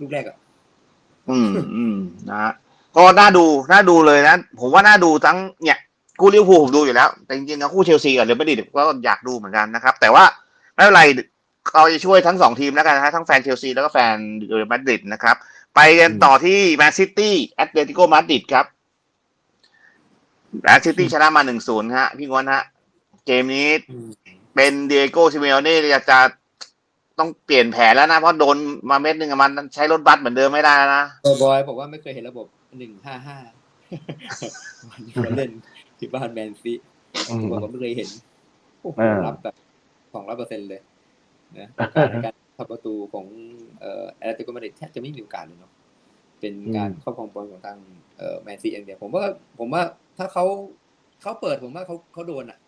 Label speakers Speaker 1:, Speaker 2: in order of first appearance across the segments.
Speaker 1: ลูกแรกอะ
Speaker 2: อืมอืมนะฮะก็น่าดูน่าดูเลยนะ ผมว่าน่าดูทั้งเนี่ยคู่ลิเวอร์พูลผมดูอยู่แล้ว แต่จริงๆแล้วคู่เชลซีกับเรอัลมาดริดก็อยากดูเหมือนกันนะครับ แต่ว่าไม่เป็นไรเราจะช่วยทั้งสองทีมแล้วกันนะฮะทั้งแฟนเชลซีแล้วก็แฟนเรอัลมาดริดนะครับ ไปกันต่อที่แมนซิตี้แอตเลติโกมาดริดครับแมนซิตี้ชนะมาหนึ่งศูนย์ฮะ พี่งวนฮะ เกมนี้เป็นเดียโก้ซิเมโอเน่จะจะ ต้องเปลี่ยนแผนแล้วนะเพราะโดนมาเม็ดหนึ่งอะมันใช้รถบัสเหมือนเดิมไม่ได้แล้วนะ
Speaker 1: บอยบอกว่าไม่เคยเห็นระบบหนึ่งห้าห้ามันเล่นที่บ้านแมนซี
Speaker 3: อืม
Speaker 1: บอกว่าไม่เคยเห็นโอ้โห
Speaker 3: อ่า
Speaker 1: รับแบบสองร้อยเปอร์เซ็นต์เลยนะโอกาสในการทำประตูของเอ่อแอตเลติโกมาดริดแทบจะไม่มีโอกาสเลยเนาะเป็นการครอบครองบอลของทางเอ่อแมนซีเองเดียวผมว่าผมว่าถ้าเขาเขาเปิดผมว่าเขาเขาโดนอะ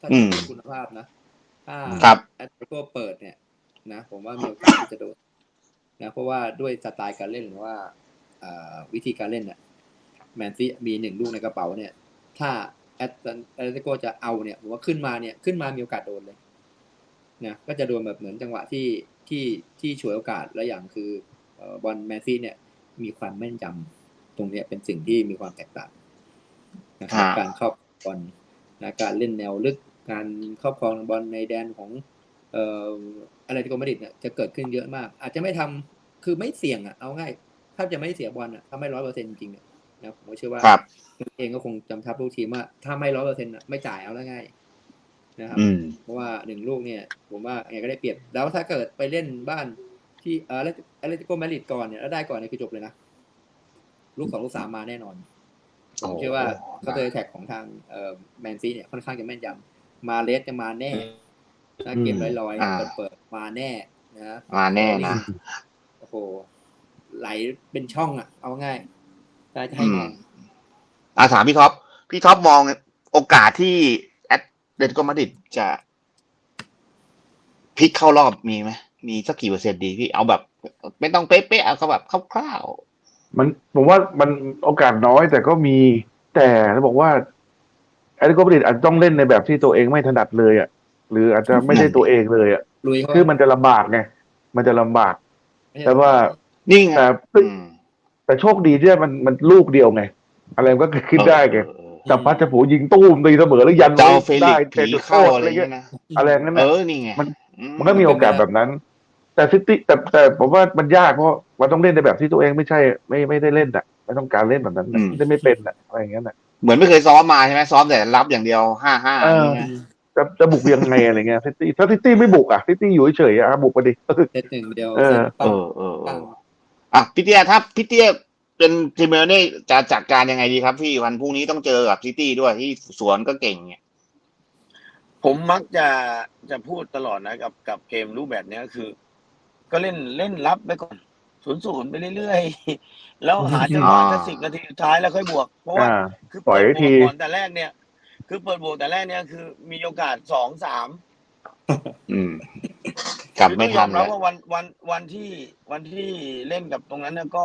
Speaker 1: ถ้า
Speaker 2: อืม
Speaker 1: เป็นคุณภาพนะถ้า
Speaker 2: ครับ
Speaker 1: แอตเลติโกเปิดเนี่ย นะผมว่ามีโอกาสที่จะโดนนะเพราะว่าด้วยสไตล์การเล่นหรือว่าอ่าวิธีการเล่นเนี่ยแมนซีมีหนึ่งลูกในกระเป๋าเนี่ย ถ้าแอตแอตเลติโกจะเอาเนี่ยผมว่าขึ้นมาเนี่ยขึ้นมามีโอกาสโดนเลยนะก็จะโดนแบบเหมือนจังหวะที่ที่ที่ฉวยโอกาสและอย่างคือเอ่อบอลแมนซีเนี่ย มีความแม่นยำตรงเนี้ยเป็นสิ่งที่มีความแตกต่างนะครับ
Speaker 2: ครับ
Speaker 1: การเข้าบอลนะการเล่นแนวลึกการครอบครองบอลในแดนของเอ่ออะไรที่โกมาดริดเนี่ยจะเกิดขึ้นเยอะมาก อาจจะไม่ทำคือไม่เสี่ยงอะเอาง่ายถ้าจะไม่เสียบอลอะถ้าไม่ร้อยเปอร์เซ็นต์จริงๆเนี่ยนะผมก็เชื่อว่า
Speaker 2: ครับ
Speaker 1: เองก็คงจำทับลูกทีมว่าถ้าไม่ร้อยเปอร์เซ็นต์ไม่จ่ายเอาแล้วง่ายนะครับ
Speaker 2: อืม
Speaker 1: เพราะว่าหนึ่งลูกเนี่ย ผมว่าไงก็ได้เปรียบแล้วถ้าเกิดไปเล่นบ้านที่เอออะไรติโกมาดริดก่อนเนี่ยแล้วได้ก่อนเนี่ยคือจบเลยนะลูกสองลูกสามมาแน่นอนผมเชื่อว่าเขาเตอร์แท็กของทางเอ่อแมนซีเนี่ยค่อนข้างจะแม่นยำมาเลสจะมาแน่ นะเกมลอย
Speaker 2: อ่า
Speaker 1: ๆเปิดๆมาแน่นะ
Speaker 2: มาแน่นะ
Speaker 1: โอ้โหไหลเป็นช่องอะ เอาง่ายถ้าจะให้มอง
Speaker 2: อาถามพี่ท็อปพี่ท็อปมองโอกาสที่แอตเลติโกมาดริดจะพลิกเข้ารอบมีไหมมีสักกี่เปอร์เซ็นต์ดีพี่เอาแบบ ไม่ต้องเป๊ะๆเอาเขาแบบคร่าว
Speaker 3: มันผมว่ามันโอกาสน้อยแต่ก็มี แต่เขาบอกว่าแอตเลติโกมาดริดอาจจะต้องเล่นในแบบที่ตัวเองไม่ถนัดเลยอะ หรืออาจจะไม่ได้ตัวเองเลยอะ
Speaker 1: ลุยเขา
Speaker 3: คือมันจะลำบากไงมันจะลำบาก
Speaker 1: ไม่ใช่
Speaker 3: แต่ว่า
Speaker 2: ๆนี่ไง
Speaker 3: แต่
Speaker 2: อืม
Speaker 3: แต่โชคดีที่มันมันลูกเดียวไง อะไรมันก็เกิดขึ้นได้ไง
Speaker 2: เออ
Speaker 3: จับพัดจะผูยิงตู้มตีเสมอแล้วยัน
Speaker 2: เจ้า
Speaker 3: ไว้
Speaker 2: เฟลิ
Speaker 3: ได้
Speaker 2: กซ์
Speaker 3: เตะ
Speaker 2: ผี
Speaker 3: จุดโท
Speaker 2: เข้า
Speaker 3: ษ
Speaker 2: อะ
Speaker 3: อะไรไร
Speaker 2: เงี้
Speaker 3: เงี้
Speaker 2: ย
Speaker 3: ย
Speaker 2: นะ
Speaker 3: อะไรนั่น
Speaker 2: เอ
Speaker 3: น่ะ
Speaker 2: อนี่ไง
Speaker 3: มัน
Speaker 2: อื
Speaker 3: มันก็มีโอกาสแบบนั้น แต่ซิตี้แต่แต่ผมว่ามันยากเพราะมันต้องเล่นในแบบที่ตัวเองไม่ใช่ไม่ไม่ได้เล่นอะไม่ต้องการเล่นแบบนั้นน่ะเล่นไม่เป็นอะอะไรอย่างเงี้ยน่ะ
Speaker 2: เหมือนไม่เคยซ้อมมาใช่ไหมซ้อมแต่รับอย่างเดียวห้าห้า
Speaker 3: เออ
Speaker 2: นี่ไง
Speaker 3: จะจะบุกยังไงอะไรเงี้ยซิตี้ถ้าซิตี้ไม่บุกอะซิตี้อยู่เฉยๆอะบุกไปดิ
Speaker 1: เซตหนึ่งเดียว
Speaker 3: เออ
Speaker 1: เซต
Speaker 2: เอ
Speaker 1: ปั้ง
Speaker 2: อเออเอ
Speaker 1: ปั้ง
Speaker 2: ออะพี่เตี้ยถ้าพี่เตี้ยเป็นทีมเมลนี่จะจัดการยังไงดีครับ พี่วันพรุ่งนี้ต้องเจอกับซิตี้ด้วยที่สวนก็เก่งเนี่ย
Speaker 4: ผมมักจะจะพูดตลอดนะกับกับเกมรูปแบบเนี้ยคือ ก็เล่นเล่นรับไปก่อนศูนย์ศูนย์ไปเรื่อยๆ แล้วหาจังหวะ
Speaker 2: อ่า
Speaker 4: แค่สิบนาทีสุดท้ายแล้วค่อยบวก เพราะว่า
Speaker 3: อ่า
Speaker 4: คือ
Speaker 3: ปล่
Speaker 4: เปิ
Speaker 3: อย
Speaker 4: ด
Speaker 3: ไว้
Speaker 4: บ
Speaker 3: ที
Speaker 4: วกก่อนแต่แรกเนี่ย คือเปิดบวกแต่แรกเนี่ยคือมีโอกาสสองสาม
Speaker 2: อืมกลับไม่ทัน
Speaker 4: แล้
Speaker 2: แล้วว
Speaker 4: ว่าวันวันวันที่วันที่เล่นกับตรงนั้นเนี่ยก็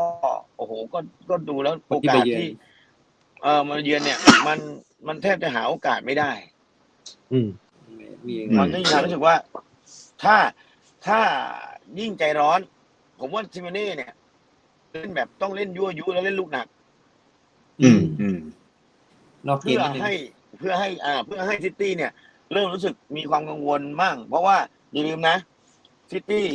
Speaker 4: โอ้โหก็ก็ดูแล้ว
Speaker 1: ค
Speaker 4: โอน
Speaker 1: ที่
Speaker 4: กา
Speaker 1: ไป
Speaker 4: ส
Speaker 1: เยือน
Speaker 4: ที่ เออมาเยือนเนี่ย มันมันแทบจะหาโอกาสไม่ได้
Speaker 3: อืม
Speaker 1: มี
Speaker 2: อื
Speaker 4: มันก็ยิ่งทำให้รู้สึกว่า ถ้าถ้ายิ่งใจร้อน ผมว่าซิมเน่เนี่ยเล่นแบบต้องเล่นยั่วยุแล้วเล่นลูกหนัก
Speaker 2: อืมอืม
Speaker 1: นอกเก
Speaker 4: เพื่
Speaker 1: ม
Speaker 4: อ
Speaker 1: นิดนึง
Speaker 4: ให้ เพื่อให้อ่าเพื่อให้ซิตี้เนี่ย เริ่มรู้สึกมีความกังวลมั่งเพราะว่าอย่าลืมนะซิตี้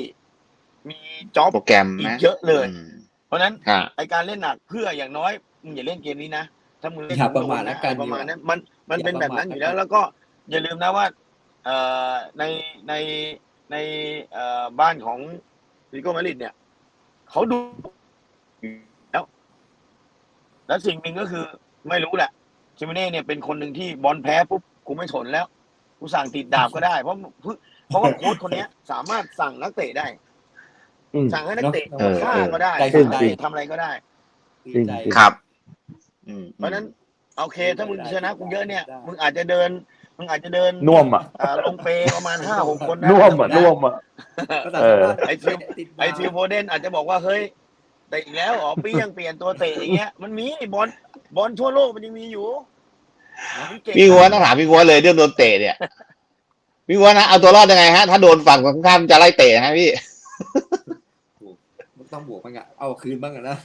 Speaker 4: มีจ็อบ
Speaker 2: โปรแกรม
Speaker 4: อี
Speaker 2: นะ
Speaker 4: กเยอะเลย
Speaker 2: อืม
Speaker 4: เพราะฉะนั้น
Speaker 2: อ่า
Speaker 4: ไอการเล่นหนักเพื่ออย่างน้อยมึงอย่าเล่นเกมนี้นะถ้ามึงเล่น
Speaker 1: อย่าประมาทแล้วกัน
Speaker 4: ประมาณ
Speaker 1: ดีกว่า
Speaker 4: นั้นมันมันเป็น
Speaker 1: อย่า
Speaker 4: แบ
Speaker 1: ประ
Speaker 4: บ
Speaker 1: มาท
Speaker 4: นั้นอยู่แล้
Speaker 1: แล้ววกัน
Speaker 4: แล้วก็อย่าลืมนะว่าเอ่อในในในเอ่อบ้านของลิโกมาดริดเนี่ยเขาดูแล้ว แล้วสิ่งหนึ่งก็คือไม่รู้แหละ ชิมิเน่เนี่ยเป็นคนหนึ่งที่บอลแพ้ปุ๊บกูไม่ทนแล้วกูสั่งติดดาบก็ได้ เพราะเพราะว่าโค้ชคนเนี้ย สามารถสั่งนักเตะได้
Speaker 3: อืม
Speaker 4: สั่งให้นักเตะ
Speaker 1: เนอะ
Speaker 4: ฆ่าก็ได้
Speaker 1: ใจ
Speaker 4: สั่ง
Speaker 1: ใจ
Speaker 4: ให้ทำอะไรก็ได้
Speaker 3: จริง
Speaker 1: ใจ
Speaker 3: จริง
Speaker 2: ครับอืม
Speaker 4: เพราะฉะนั้นโอเค ถ้ามึงชนะกูเยอะเนี่ยมึงอาจจะเดินมึงอาจจะเดิน
Speaker 3: น่วมอะ
Speaker 4: อ่าลงเปประมาณห้าหกคนนะ
Speaker 3: น่วมอะน่วมอะ
Speaker 1: ก็สามารถ
Speaker 3: เออ
Speaker 4: ไอฟิลไอฟิลโฟเดนอาจจะบอกว่าเฮ้ย เตะอีกแล้วอ๋อปียังเปลี่ยนตัวเตะอย่างเงี้ยมันมีบอลบอลทั่วโลกมันยังมีอยู่มันเก่ง
Speaker 2: พี่วัวต้องถามพี่วัวเลยเรื่องโดนเตะเนี่ยพี่วัวนะเอาตัวรอดยังไงฮะถ้าโดนฝั่งตรงข้ามจะไล่เตะนะพี่
Speaker 1: ต้องบวกบ้างอะเอาคืนบ้างอะนะ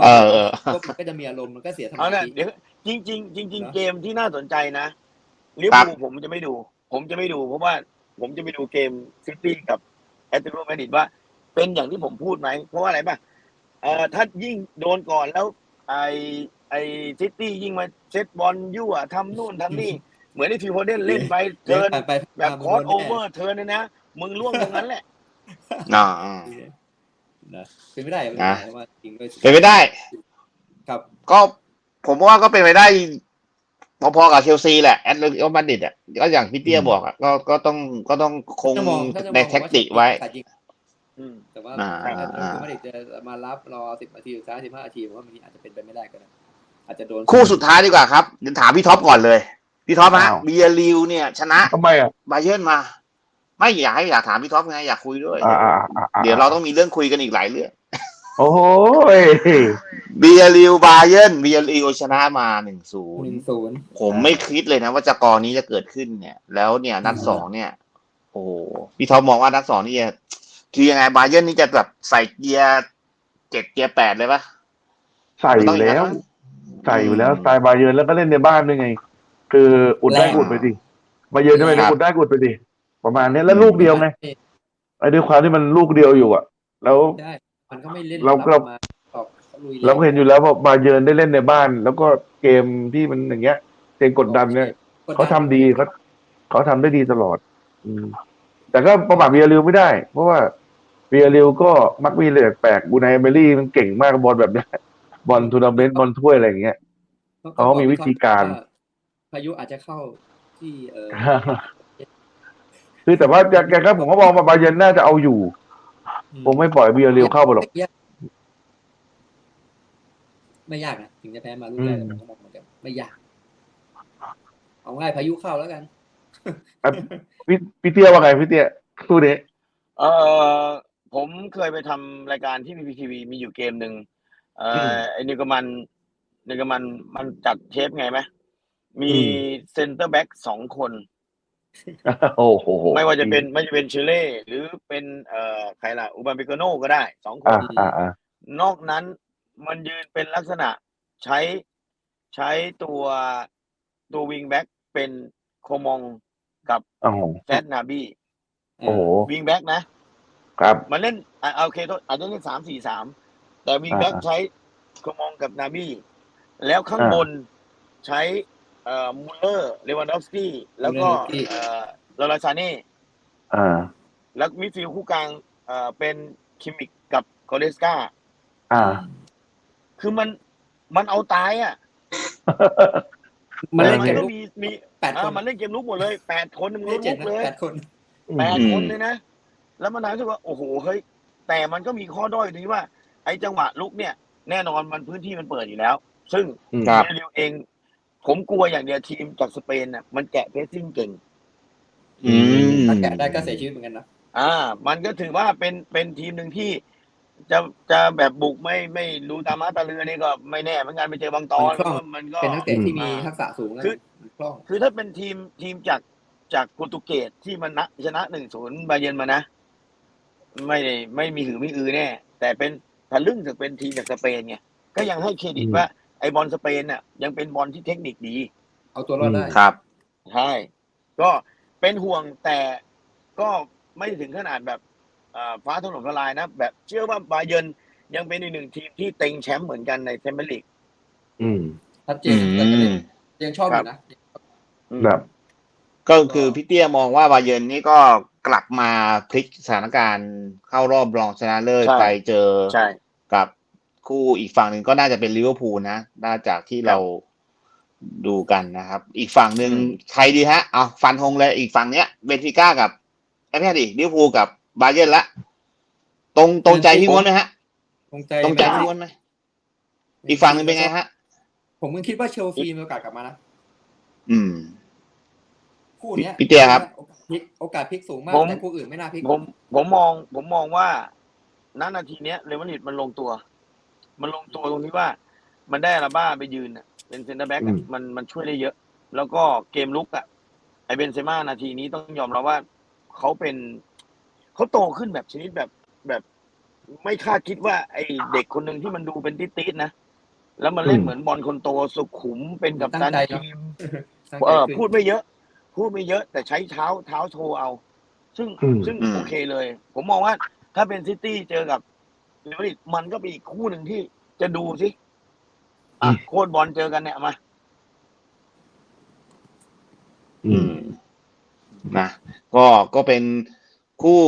Speaker 2: เออเออ
Speaker 1: พวกมันก็จะมีอารมณ์มันก็เสียส
Speaker 4: เอา
Speaker 1: มา
Speaker 4: เนี่ย
Speaker 1: ธิ
Speaker 4: เดี๋ยวจริงจริงๆจริง
Speaker 1: นะ
Speaker 4: ๆเกมที่น่าสนใจนะลิเว
Speaker 2: ค
Speaker 4: อ
Speaker 2: รั
Speaker 4: ร์
Speaker 2: บ
Speaker 4: พูลผมจะไม่ดู ผมจะไม่ดู เพราะว่าผมจะไปดูเกมซิตี้กับแอตเลติโกมาดริดว่า เป็นอย่างที่ผมพูดไหมเพราะว่าอะไรป่ะ เอ่อถ้ายิ่งโดนก่อนแล้ว ไอไอซิตี้ยิ่งมาเซตบอลยั่วทำนู่นทำนี่ เหมือนที่ฟิวโฟเดนเล่นไปเทิร์น
Speaker 1: ผ่านไป
Speaker 4: แบบคอร์สโอเวอร์เทิร์นเนี่ยนะ มึงล่วงตรงนั้นแหละ
Speaker 2: อ่า
Speaker 1: นะเป็นไม่ได้เป็น
Speaker 2: นะ
Speaker 1: ไม่ได้เพราะว่าจริงด้วย
Speaker 2: เป็นไปได้
Speaker 1: ครับ
Speaker 2: ก็ผมว่าก็เป็นไปได้พอๆกับเชลซีแหละแอตเลติโอมาดริดอะก็อย่างพี่เตี้ยบอกอะก็ก็ต้องก็ต้องคง
Speaker 1: ถ้ามองถ้าจะมอง
Speaker 2: ในแท็กติกไว้
Speaker 1: ขาดยิง
Speaker 4: อืม
Speaker 1: แต่ว่า
Speaker 2: อ่า
Speaker 1: ถ้า
Speaker 2: อ่า
Speaker 1: ไม่ได้จะมารับรอสิบนาทีสุดท้ายสิบห้านาทีผมว่าบางทีอาจจะเป็นไปไม่ได้ก็ได้อาจจะโดน
Speaker 2: คู่สุดท้ายดีกว่าครับเดี๋ยวถามพี่ท็อปก่อนเลย พี่ท็อปฮะ
Speaker 3: อ้าว
Speaker 2: เบียร์ลิวเนี่ย ชนะ
Speaker 3: ทำไมอะ
Speaker 2: บาเยิร์นมา ไม่อยากให้อยากถามพี่ท็อปไงอยากคุยด้วย
Speaker 3: อ่าอ่าอ่าอ่า
Speaker 2: เดี๋ยวเราต้องมีเรื่องคุยกันอีกหลายเรื่อง
Speaker 3: โอ้โหย
Speaker 2: เบียร์ลิวบาเยิร์นเบียร์ลิวชนะมาหนึ่งศู
Speaker 1: ห
Speaker 2: น
Speaker 1: นึ่
Speaker 2: ย์
Speaker 1: งศูนย์
Speaker 2: ผมไม่คิดเลยนะ ว่าจะกรนี้จะเกิดขึ้นเนี่ย แล้วเนี่ยนัดสองเนี่ย โอ้โหพี่ท็อปมองว่านัดสองนี่จะ คือยังไงบาเยิร์นนี่จะแบบใส่เกียร์เจ็ดเกียร์แปดเลยปะ
Speaker 3: ใส่อยู่แล้ว ใส่อยู่แล้วสไตล์บาเยิร์นแล้วก็เล่นในบ้านด้วยไง คืออุดได้อุดไปดิบาเยิร์นทำไมอุดได้อุดไปดิประมาณนี้แล้วลูกเดียวไงไอ้ด้วยความที่มันลูกเดียวอยู่อะ แล้ว
Speaker 1: ได้มันก็ไม่เล่น
Speaker 3: เราเรา
Speaker 1: มาออกลุย
Speaker 3: เราก็เห็นอยู่แล้วว่าบาเยิร์นได้เล่นในบ้าน แล้วก็เกมที่มันอย่างเงี้ยเกมกดดันเนี่ยเขาทำดีเขาเขาทำได้ดีตลอด อืมแต่ก็ประมาทเบียร์ริวไม่ได้ เพราะว่า เบียร์ริวก็มักมีเรื่องแปลกบูไนเอเมรี่มันเก่งมากกับบอลแบบเนี้ยบอลทัวร์นาเมนต์บอลถ้วยอะไรอย่างเงี้ยเขามีวิธีการ
Speaker 1: พายุอาจจะเข้าที่เออ
Speaker 3: คือแต่ว่าแกแกก็ผมก็มองว่าบาเยร์นน่าจะเอาอยู่ ผมไม่ปล่อยเบียร์ริวเข้าไปหรอก
Speaker 1: ไม่ยากนะถึงจะแพ้มาลูกแรก
Speaker 3: อืม
Speaker 1: ผมก็มองเหมือนกันไม่ยาก เอาง่ายพายุเข้าแล้วกัน
Speaker 3: พี่พี่เตี้ยว่าไงพี่เตี้ยคู่นี้
Speaker 4: เออ ผมเคยไปทำรายการที่มีพีทีวีมีอยู่เกมหนึ่งเอ
Speaker 3: อื
Speaker 4: อ
Speaker 3: ม
Speaker 4: ไอ้นิวกมันนิวกมันมันจัดเทปไงไหมมี
Speaker 3: อื
Speaker 4: เซนเตอร์แบ็กสองคน
Speaker 3: โอ้โห
Speaker 4: ไม่ว่าจะเป็นไม่ว่าจะเป็นชิเล่หรือเป็นเอ่อใครล่ะอูบาเบโกโนก็ได้สองค
Speaker 3: อ่านอ่าอ่าน
Speaker 4: อกนั้นมันยืนเป็นลักษณะใช้ใช้ตัวตัววิงแบ็กเป็นโคมองกับ
Speaker 3: โอ้โห
Speaker 4: แฟตนาบี้
Speaker 3: โอ้โห
Speaker 4: วิงแบ็กนะ
Speaker 3: ครับ
Speaker 4: มันเล่นอะโอเคโทษอาจจะเล่นสามสี่สามแต่วิงแบ็ก
Speaker 3: อ่า
Speaker 4: ใช้โคมองกับนาบี้แล้วข้าง
Speaker 3: อ่า
Speaker 4: บนใช้เอ่อมูลเลอร์เลวันดอฟสกี้แล้วก็
Speaker 1: Lewandowski
Speaker 4: เอ่อลาลาซาเน่
Speaker 3: อ่า
Speaker 4: แล้วมิดฟิลด์คู่กลางเอ่อเป็นคิมมิกกับโกเดสกา
Speaker 3: อ่า
Speaker 4: คือมันมันเอาตายอะ
Speaker 1: มันเล่น
Speaker 3: ออ
Speaker 1: เกม
Speaker 4: ก็
Speaker 1: ลุก
Speaker 4: มีมี
Speaker 1: แปดคน
Speaker 4: อ่ามันเล่นเกมลุกหมดเลยแปดคนมึง
Speaker 1: ไม่
Speaker 4: ลุ
Speaker 1: ใช่เจ็ด
Speaker 4: ก
Speaker 1: นะ
Speaker 4: เลย
Speaker 1: แปดคน
Speaker 4: แปด
Speaker 2: อืม
Speaker 4: คนเลยนะ แล้วมันนายรู้สึกว่าโอ้โหเฮ้ยแต่มันก็มีข้อด้อยตรงที่ว่า ไอ้จังหวะลุกเนี่ย แน่นอนมันพื้นที่มันเปิดอยู่แล้ว ซึ่ง
Speaker 3: อืม
Speaker 2: ครับ
Speaker 4: เรียวเอง ผมกลัวอย่างเดียวทีมจากสเปนน่ะมันแกะเพสซิ่งเก่ง
Speaker 2: อืม
Speaker 1: ถ้าแกะได้ก็เสียชีวิตเหมือนกันนะ
Speaker 4: อ่า มันก็ถือว่าเป็นเป็นทีมหนึ่งที่ จะจะแบบบุกไม่ไม่ดูตามมาตาเรือนี่ก็ไม่แน่เหมือนกันไปเจอบางตอนมันก็
Speaker 1: เป็นนักเตะที่มี
Speaker 4: อ่า
Speaker 1: ทักษะสูงนะ
Speaker 4: คือ
Speaker 1: คล่อง
Speaker 4: คือถ้าเป็นทีมทีมจากจากโปรตุเกสที่มันนะชนะหนึ่งศูนย์บาเยร์นมานะ ไม่ได้ไม่มีหือไม่อือแน่ แต่เป็นทะลึ่งถึงเป็นทีมจากสเปนไงก็ยังให้เครดิต
Speaker 3: อืม
Speaker 4: ว่าไอ้บอลสเปนน่ะ ยังเป็นบอลที่เทคนิคดี
Speaker 1: เอาตัวรอดได้
Speaker 2: ครับ
Speaker 4: ใช่ ก็เป็นห่วงแต่ก็ไม่ถึงขนาดแบบอ่าฟ้าถล่มทลายนะ แบบเชื่อว่าบาเยร์นยังเป็นอีกหนึ่งทีมที่เต็งแชมป์เหมือนกันในแชมเปี้ยนลีก
Speaker 3: อืม
Speaker 1: ชัดเจ
Speaker 2: อื
Speaker 1: นแต่ก็
Speaker 2: ม
Speaker 1: ยังชอบอยู่นะ
Speaker 3: แบบ
Speaker 2: ก็คือพี่เตี้ยมองว่าบาเยิร์นนี่ก็ กลับมาพลิกสถานการณ์เข้ารอบรองชนะเลิศ
Speaker 4: ใช่
Speaker 2: ไปเจอ
Speaker 4: ใช่
Speaker 2: กับคู่อีกฝั่งหนึ่งก็น่าจะเป็นลิเวอร์พูลนะน่าจากที่เราดูกันนะครับ อีกฝั่งหนึ่ง
Speaker 4: อืม
Speaker 2: ใครดีฮะ เอาฟันธงเลยอีกฝั่งเนี้ยเบนฟิก้ากับไอ้ไม่ใช่ดิลิเวอร์พูลกับบาเยิร์นละ ตรงตรงใจพี่ม้วนไหมฮะ
Speaker 1: ตรงใจ
Speaker 2: ตรงใจพี่ม้วนไหมอีกฝั่งหนึ่งเป็นไงฮะ
Speaker 1: ผมก็คิดว่าเชลซีมีโอกาสกลับมานะ
Speaker 2: อืม
Speaker 1: คู่เนี้ย
Speaker 2: พี่เตี้ยครับ
Speaker 1: โอกาสพลิกโอกาสพลิกสูงมาก
Speaker 4: ผม
Speaker 1: แต่คู่อื่นไม่น่าพลิก
Speaker 4: ผมผมมองผมมองว่าณนาทีเนี้ยเรอัลมาดริดมันลงตัว มันลงตัวตรงที่ว่า มันได้อาราบ้าไปยืนอะเป็นเซนเตอร์แบ็ก
Speaker 3: อืม
Speaker 4: มันมันช่วยได้เยอะ แล้วก็เกมลุกอะไอเบนเซม่านาทีนี้ต้องยอมรับว่าเขาเป็นเขาโตขึ้นแบบชนิดแบบแบบ ไม่คาดคิดว่า ไอ้เด็กคนหนึ่งที่มันดูเป็นติ๊ดๆนะแล้วมันเล่นเหมือนบอลคนโตสุขุมเป็นกับตันทีม
Speaker 1: สร้าง
Speaker 4: เอ
Speaker 1: ใจ
Speaker 4: อ
Speaker 1: ขึ้น
Speaker 4: พูดไม่เยอะ พูดไม่เยอะแต่ใช้เท้าเท้าโชว์เอา ซึ่ง
Speaker 3: อืม
Speaker 4: ซึ่ง
Speaker 2: อืม
Speaker 4: โอเคเลย ผมมองว่าถ้าเป็นซิตี้เจอกับเรอัลมาดริดมันก็เป็นอีกคู่หนึ่งที่จะดูสิอะโค้ดบอลเจอกันเนี่ยมา
Speaker 3: อืม
Speaker 2: นะก็ก็เป็นคู่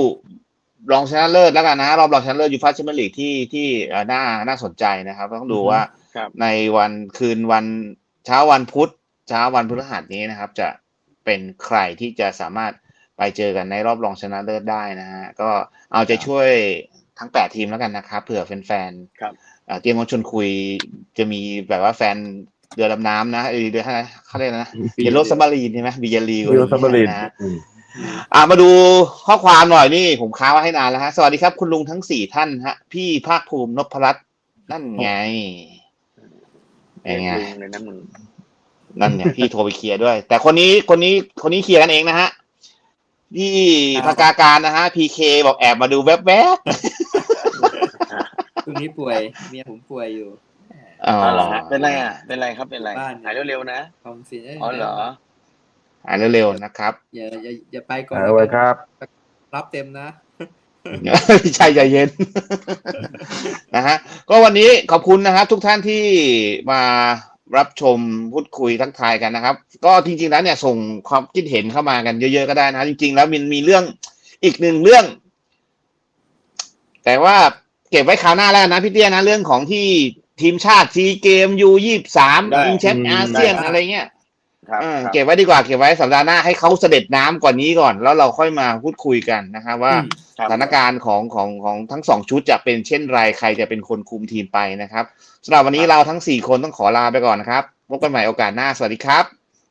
Speaker 2: รองชนะเลิศแล้วกันนะรอบรองชนะเลิศยูฟ่าแชมเปี้ยนลีกที่ที่เอ่อน่าน่าสนใจนะครับ ต้องดูว่า
Speaker 4: ครับ
Speaker 2: ในวันคืนวันเช้าวันพุธเช้าวันพฤหัสนี้นะครับ จะ เป็นใครที่จะสามารถไปเจอกันในรอบรองชนะเลิศได้นะฮะก็เอาใจช่วยทั้งแปดทีมแล้วกันนะครับเผื่อแฟนๆ
Speaker 4: ครับ
Speaker 2: เอ่อเตรียมคนชวนคุยจะมีแบบว่าแฟนเรือดำน้ำนะเออเรืออะไรเขาเรียกอะไรนะเยลโลซัมมารีนใช่ไหมบิยารี
Speaker 3: วิโอซัมเบอริน
Speaker 2: นะฮะอ่ามาดูข้อความหน่อยนี่ผมค้างไว้ให้นานแล้วฮะสวัสดีครับ คุณลุงทั้งสี่ท่านฮะ พี่ภาคภูมินพรัตน์นั่นไงเป็นไง
Speaker 4: ลุงเลยนะมึง
Speaker 2: นั่นไงพี่โทรไปเคลียร์ด้วย แต่คนนี้คนนี้คนนี้เคลียร์กันเองนะฮะพี่พากาการนะฮะพีเคบอกแอบมาดูแวบ
Speaker 1: ช่วงนี้ป่วยเมียผมป่วยอยู่
Speaker 2: ๆอ๋อ
Speaker 4: อ๋อเหรอฮะเป็นไรอะ เป็นไรครับ เป็นไร
Speaker 1: บ้าน
Speaker 4: หายเร็วๆนะ
Speaker 1: ทองสิน
Speaker 4: อ๋อเหรอ
Speaker 2: อ่านเร็วๆนะครับ
Speaker 1: อย่าอย่าอย่าไปก่อน
Speaker 3: เอาไว้ครับ
Speaker 1: รับเต็มนะ
Speaker 2: ใช่ใจเย็นนะฮะ ก็วันนี้ขอบคุณนะครับทุกท่านที่มา รับชมพูดคุยทักทายกันนะครับ ก็จริง ๆ แล้วเนี่ยส่งความคิดเห็นเข้ามากันเยอะๆก็ได้นะจริง ๆ แล้วมันมีเรื่องอีกหนึ่งเรื่อง แต่ว่าเก็บไว้คราวหน้าแล้วกันนะพี่เตี้ยนะเรื่องของที่ทีมชาติซีเกมยูยี่สาม
Speaker 4: ได้
Speaker 2: ทีมแชมป์อาเซียนอะไรเงี้ย
Speaker 4: ครับ
Speaker 2: เออ
Speaker 4: ครับ
Speaker 2: เก็บไว้ดีกว่าเก็บไว้สัปดาห์หน้าให้เขาเสด็จน้ำกว่านี้ก่อน แล้วเราค่อยมาพูดคุยกันนะครับว่า
Speaker 1: อืม
Speaker 4: ครับ
Speaker 2: สถานการณ์ของของของทั้งสองชุดจะเป็นเช่นไรใครจะเป็นคนคุมทีมไปนะครับสำหรับวันนี้เราทั้งสี่คนต้องขอลาไปก่อนนะครับพบกันใหม่โอกาสหน้าสวัสดีครับ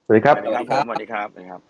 Speaker 3: สวัสดีครับ
Speaker 4: สวัสดีครับผมสวัสดีครับสวัสดีครับ